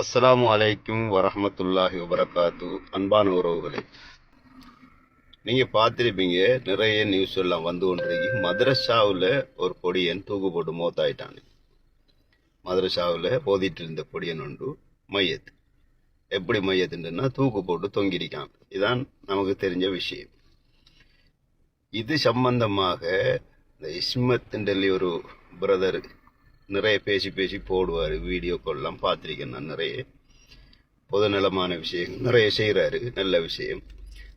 அஸ்ஸலாமு அலைக்கும் வரமத்துல்லாஹி வபரகாத்து. அன்பான உறவுகளே நீங்கள் பார்த்துருப்பீங்க நிறைய நியூஸ் எல்லாம் வந்து கொண்டிருக்கு. மதரசாவில் ஒரு பொடியன் தூக்கு போட்டு மோத்தாயிட்டானு மதரசாவில் போதிட்டு இருந்த பொடியன் உண்டு மையத்து எப்படி மையத்துன்னா தூக்கு போட்டு தொங்கிருக்கான் இதான் நமக்கு தெரிஞ்ச விஷயம். இது சம்பந்தமாக இந்த இஸ்மத்துண்டல்லி ஒரு பிரதர் நிறைய பேசி பேசி போடுவார் வீடியோக்கள்லாம் பார்த்துருக்கேன் நான் நிறைய. பொதுநலமான விஷயங்கள் நிறைய செய்கிறாரு நல்ல விஷயம்.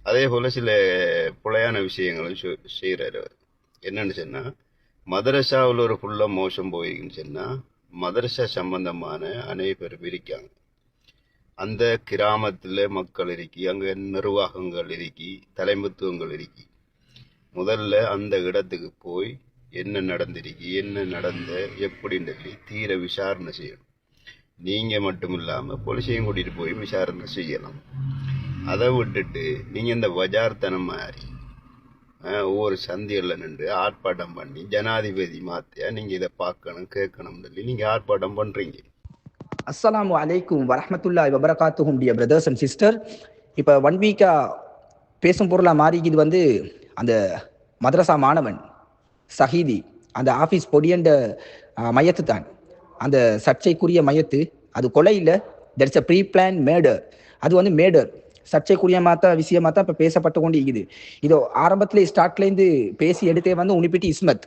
அதே போல் சில புலையான விஷயங்களும் செய்கிறாரு அவர். என்னன்னு சொன்னால் மதரசாவில் ஒரு ஃபுல்லாக மோசம் போயிருக்குன்னு சொன்னால் மதரசா சம்பந்தமான அனைவரும் இருக்காங்க அந்த கிராமத்தில் மக்கள் இருக்கி அங்கே நிர்வாகங்கள் இருக்கி தலைமைத்துவங்கள் இருக்கி முதல்ல அந்த இடத்துக்கு போய் என்ன நடந்திருக்கு என்ன நடந்த எப்படின்னு சொல்லி தீர விசாரணை செய்யணும். நீங்கள் மட்டும் இல்லாமல் போலீஸையும் கூட்டிகிட்டு போய் விசாரணை செய்யலாம் அதை விட்டுட்டு நீங்கள் இந்த வஜார்த்தனம் மாதிரி ஒவ்வொரு சந்தியில் நின்று ஆர்ப்பாட்டம் பண்ணி ஜனாதிபதி மாத்தியா நீங்கள் இதை பார்க்கணும் கேட்கணும்னு சொல்லி நீங்கள் ஆர்ப்பாட்டம் பண்ணுறீங்க அஸ்லாம் அலைக்கும் வரமத்துல்லா வபரகாத்துஹும் டியர் பிரதர்ஸ் அண்ட் சிஸ்டர். இப்போ ஒன் வீக்காக பேசும் பொருளாக மாறிக்குது வந்து அந்த மதரசா மாணவன். சஹீதி அந்த ஆஃபீஸ் பொடியண்ட மையத்து தான். அந்த சர்ச்சைக்குரிய மையத்து அது கொலை இல்லை that's a pre plan matter அது வந்து மேடர் சர்ச்சைக்குரிய மாத்தா விஷயமா தான் இப்போ பேசப்பட்டு கொண்டு இருக்குது. இதோ ஆரம்பத்துல ஸ்டார்ட்லேருந்து பேசி எடுத்தே வந்து உனிப்பிட்டு இஸ்மத்.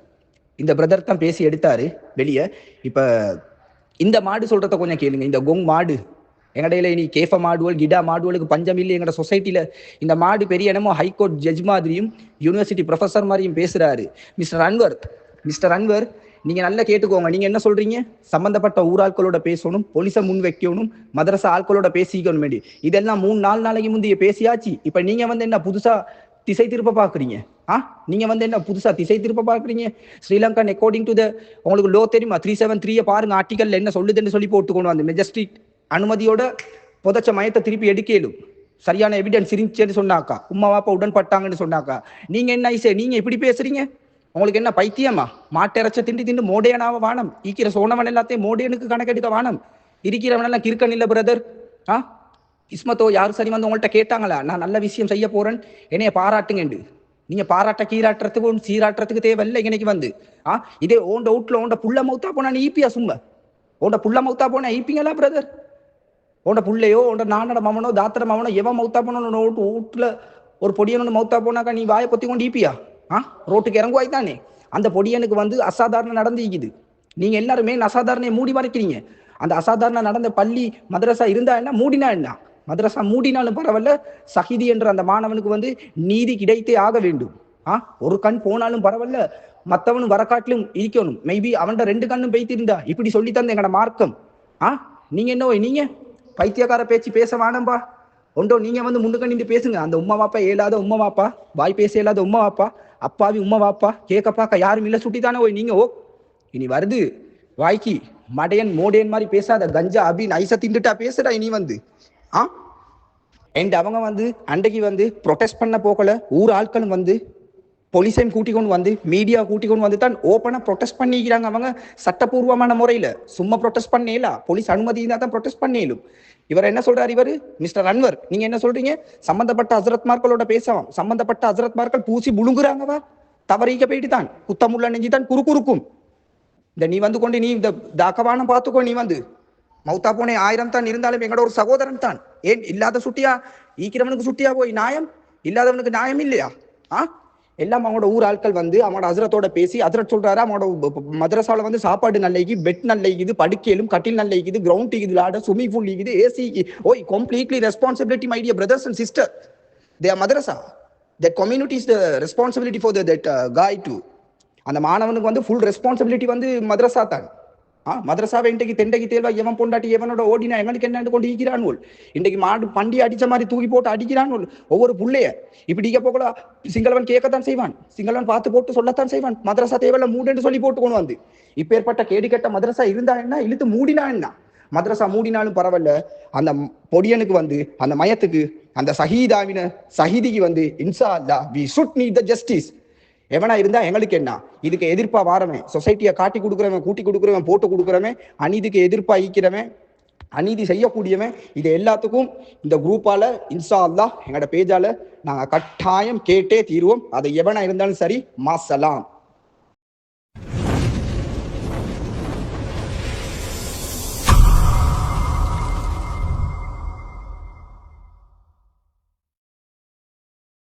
இந்த பிரதர் தான் பேசி எடுத்தாரு வெளியே. இப்போ இந்த மாடு சொல்றத கொஞ்சம் கேளுங்க. இந்த கொங் மாடு எங்கடையில இனி கேஃப மாடுவல் கிடா மாடுவலுக்கு பஞ்சம் இல்லை. எங்கட சொசைட்டில இந்த மாடு பெரிய என்னமோ ஹைகோர்ட் ஜட்ஜ் மாதிரியும் யூனிவர்சிட்டி ப்ரொஃபஸர் மாதிரியும் பேசுறாரு. மிஸ்டர் அன்வர் மிஸ்டர் அன்வர் நீங்க நல்லா கேட்டுக்கோங்க. நீங்க என்ன சொல்றீங்க? சம்பந்தப்பட்ட ஊராட்களோட பேசணும் போலீஸை முன் வைக்கணும் மதரசா ஆட்களோட பேசிக்கணும் வேண்டி. இதெல்லாம் மூணு நாலு நாளைக்கு முந்தைய பேசியாச்சு. இப்ப நீங்க வந்து என்ன புதுசா திசை திருப்ப பாக்குறீங்க? ஆ? நீங்க வந்து என்ன புதுசா திசை திருப்ப பாக்குறீங்க? ஸ்ரீலங்கன் அக்கார்டிங் டு த உங்களுக்கு லோ தெரியுமா? த்ரீ செவன் த்ரீயை பாருங்க ஆர்டிகல் என்ன சொல்லுதுன்னு சொல்லி போட்டு கொண்டு வந்து மெஜஸ்ட்ரிக் அனுமதியோட புதைச்ச மயத்தை திருப்பி எடுக்கலும் சரியான எவிடன்ஸ் இருந்துச்சுன்னு சொன்னாக்கா. உம்மா பாப்பா உடன்பட்டாங்கன்னு சொன்னாக்கா. நீங்க என்ன ஐசே நீங்க இப்படி பேசுறீங்க? உங்களுக்கு என்ன பைத்தியமா? மாட்டிறச்ச திண்டு திண்டு மோடையனாவ வானம். ஈக்கிற சோனவன் எல்லாத்தையும் மோடையனுக்கு கணக்கெடுக்க வானம். இருக்கிறவன் எல்லாம் கிறுக்கன் இல்ல பிரதர் ஆ? இஸ்மத்தோ யாரும் சரி வந்து உங்கள்கிட்ட கேட்டாங்களா? நான் நல்ல விஷயம் செய்ய போறேன். என்னைய பாராட்டுங்கண்டு. நீங்க பாராட்ட கீராட்டுறதுக்கு ஒன்று சீராட்டுறதுக்கு தேவையில்லை இன்னைக்கு வந்து. ஆ? இதே ஓண்ட வீட்டுல ஓண்ட புள்ள மௌத்தா போனா நீ ஈப்பியா சும்மா? ஓண்ட புள்ள மௌத்தா போனா ஈப்பிங்களா பிரதர் உன்ட புள்ளையோ உண்ட நானட மவனோ தாத்தட மவனோ எவன் மௌத்தா போனோ வீட்டுல ஒரு பொடியனோட மௌத்தா போனாக்கா நீ வாயை பொத்தி கொண்டு ஈப்பியா ஆ? ரோட்டுக்கு இறங்குவாய் தானே? அந்த பொடியனுக்கு வந்து அசாதாரணம் நடந்துக்குது நீங்க எல்லாருமே அசாதாரணையை மூடி மறைக்கிறீங்க. அந்த அசாதாரண நடந்த பள்ளி மதரசா இருந்தா என்ன? மூடினா என்ன? மதரசா மூடினாலும் பரவாயில்ல சஹிதி என்ற அந்த மாணவனுக்கு வந்து நீதி கிடைத்தே ஆக வேண்டும். ஆ? ஒரு கண் போனாலும் பரவாயில்ல மற்றவனும் வரக்காட்டிலும் இருக்கணும். மேபி அவன்கிட்ட ரெண்டு கண்ணும் பெய்த்திருந்தா. இப்படி சொல்லித்தான் எங்களோட மார்க்கம். ஆ? நீங்க என்ன ஓய், நீங்க? பைத்தியக்கார பேச்சு பேச வேணாம்பா. ஒன்றோ நீங்க வந்து முண்டுக்க நின்று பேசுங்க. அந்த உம்மா வாப்பா ஏலாத உம்மா வாப்பா. வாய் பேச இயலாத உம்மா வாப்பா. அப்பாவி உம்மா வாப்பா. கேட்க பார்க்க யாரும் இல்லை சுட்டி தானே ஓய் நீங்க ஓ. இனி வருது. வாய்க்கு மடையன் மோடையன் மாதிரி பேசாத. கஞ்சா அப்படின்னு ஐசா திண்டுட்டா பேசுடா இனி வந்து. ஆ? அண்ட் அவங்க வந்து அன்றைக்கு வந்து ப்ரொடெஸ்ட் பண்ண போகல. ஊர் ஆட்களும் வந்து போலீஸையும் கூட்டிக் கொண்டு வந்து மீடியா கூட்டிக் கொண்டு வந்து தான் ஓப்பனாக ப்ரொடெஸ்ட் பண்ணிக்கிறாங்க அவங்க சட்டப்பூர்வமான முறையில். சும்மா ப்ரொடெஸ்ட் பண்ணேல. போலீஸ் அனுமதி இருந்தால் தான் ப்ரொடெஸ்ட் பண்ணேலும். இவர் என்ன சொல்றாரு இவர்? மிஸ்டர் அன்வர் நீங்க என்ன சொல்றீங்க? சம்பந்தப்பட்ட ஹசரத்மார்களோட பேசலாம் சம்பந்தப்பட்ட ஹசரத்மார்கள் பூசி முழுங்குறாங்கவா? தவறிக்க போயிட்டு தான். குத்தமுள்ள நெஞ்சு தான் குறுக்குறுக்கும். இந்த நீ வந்து கொண்டு நீ இந்த தாக்கவானம் பார்த்துக்கோ நீ வந்து. மௌத்தா போனே ஆயிரம் தான் இருந்தாலும் எங்களோட ஒரு சகோதரன் தான். ஏன் இல்லாத சுட்டியா? ஈக்கிறவனுக்கு சுட்டியா போய் நியாயம் இல்லாதவனுக்கு நியாயம் இல்லையா? ஆ? எல்லாம் அவங்களோட ஊர் ஆட்கள் வந்து அவங்களோட அசரத்தோட பேசி அசரத் சொல்றாரு அவங்களோட மதரசாவில் வந்து சாப்பாடு நல்லைக்கு பெட் நல்லைக்குது படுக்கையிலும் கட்டில் நல்லைக்குது கிரவுண்ட் இருக்குது விளாட ஸ்விம்மிங் பூல் இருக்குது ஏசி ஓய் completely responsibility my dear brothers and sister they Madrasa that community is the responsibility for that guy to அந்த மாணவனுக்கு வந்து ஃபுல் ரெஸ்பான்சிபிலிட்டி வந்து மதரசா தான். மதரசாவை இன்றைக்கு தெண்டைக்கு தேர்வா எவன் பொண்டாட்டி எவனோட ஓடினா எவனுக்கு என்னன்னு கொண்டு ஈக்கிறான் இன்றைக்கு மாடு பண்டி அடிச்ச மாதிரி தூக்கி போட்டு அடிக்கிறான் ஒவ்வொரு புள்ளைய. இப்படி இங்க போகல சிங்களவன் கேட்கத்தான் செய்வான். சிங்களவன் பார்த்து போட்டு சொல்லத்தான் செய்வான். மதரசா தேவையில்ல மூடுன்னு சொல்லி போட்டு கொண்டு வந்து. இப்பேற்பட்ட கேடு கெட்ட மதரசா இருந்தா என்ன? இழுத்து மூடினா என்ன? மதரசா மூடினாலும் பரவாயில்ல. அந்த பொடியனுக்கு வந்து அந்த மயத்துக்கு அந்த சஹீதாவின சஹீதிக்கு வந்து இன்சா அல்லா we should need the justice எவனா இருந்தா எங்களுக்கு என்ன? இதுக்கு எதிர்ப்பா வாரவன் சொசைட்டியை காட்டி கொடுக்குறவன் கூட்டி கொடுக்குறவன் போட்டு கொடுக்குறவன் அநீதிக்கு எதிர்ப்பா ஈக்கிறவன் அநீதி செய்யக்கூடியவன் இது எல்லாத்துக்கும் இந்த குரூப்பால இன்ஷா அல்லாஹ் எங்களோட பேஜால நாங்க கட்டாயம் கேட்டே தீருவோம். அது எவனா இருந்தாலும் சரி மாசலாம்.